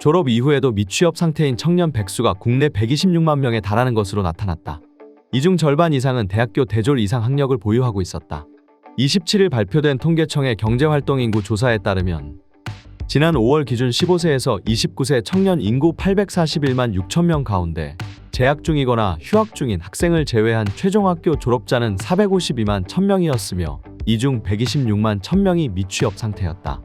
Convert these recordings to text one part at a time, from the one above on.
졸업 이후에도 미취업 상태인 청년 백수가 국내 126만 명에 달하는 것으로 나타났다. 이 중 절반 이상은 대학교 대졸 이상 학력을 보유하고 있었다. 27일 발표된 통계청의 경제활동인구 조사에 따르면 지난 5월 기준 15세에서 29세 청년 인구 841만 6천 명 가운데 재학 중이거나 휴학 중인 학생을 제외한 최종 학교 졸업자는 452만 1000명이었으며 이 중 126만 1000명이 미취업 상태였다.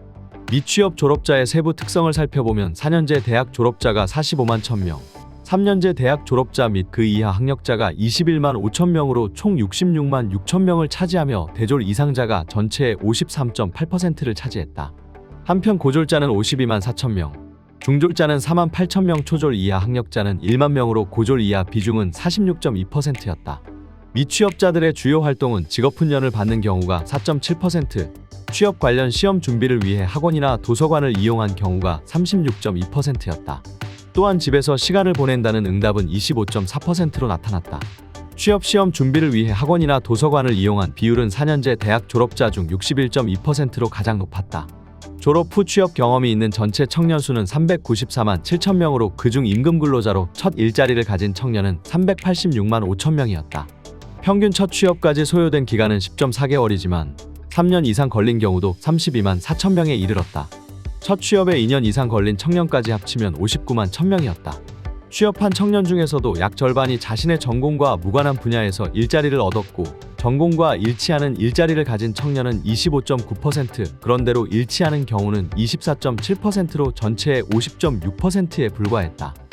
미취업 졸업자의 세부 특성을 살펴보면 4년제 대학 졸업자가 45만 1000명, 3년제 대학 졸업자 및 그 이하 학력자가 21만 5천 명으로 총 66만 6천 명을 차지하며 대졸 이상자가 전체의 53.8%를 차지했다. 한편 고졸자는 52만 4천 명, 중졸자는 4만 8천 명, 초졸 이하 학력자는 1만 명으로 고졸 이하 비중은 46.2%였다. 미취업자들의 주요 활동은 직업훈련을 받는 경우가 4.7%, 취업 관련 시험 준비를 위해 학원이나 도서관을 이용한 경우가 36.2%였다. 또한 집에서 시간을 보낸다는 응답은 25.4%로 나타났다. 취업 시험 준비를 위해 학원이나 도서관을 이용한 비율은 4년제 대학 졸업자 중 61.2%로 가장 높았다. 졸업 후 취업 경험이 있는 전체 청년 수는 394만 7천 명으로 그중 임금 근로자로 첫 일자리를 가진 청년은 386만 5천 명이었다. 평균 첫 취업까지 소요된 기간은 10.4개월이지만 3년 이상 걸린 경우도 32만 4천 명에 이르렀다. 첫 취업에 2년 이상 걸린 청년까지 합치면 59만 1000명이었다. 취업한 청년 중에서도 약 절반이 자신의 전공과 무관한 분야에서 일자리를 얻었고 전공과 일치하는 일자리를 가진 청년은 25.9%, 그런대로 일치하는 경우는 24.7%로 전체의 50.6%에 불과했다.